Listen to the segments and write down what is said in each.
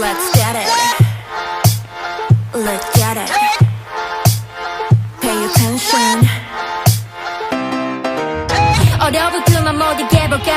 Let's get it. Let's get it. Pay attention. 어려운 그만 못 이겨볼까?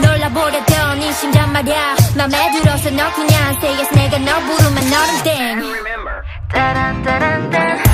놀라보려던 이 심장 말야. 맘에 들어서 너 그냥 say yes. 내가 너 부르면 너는 땡. 따란 따란 따란.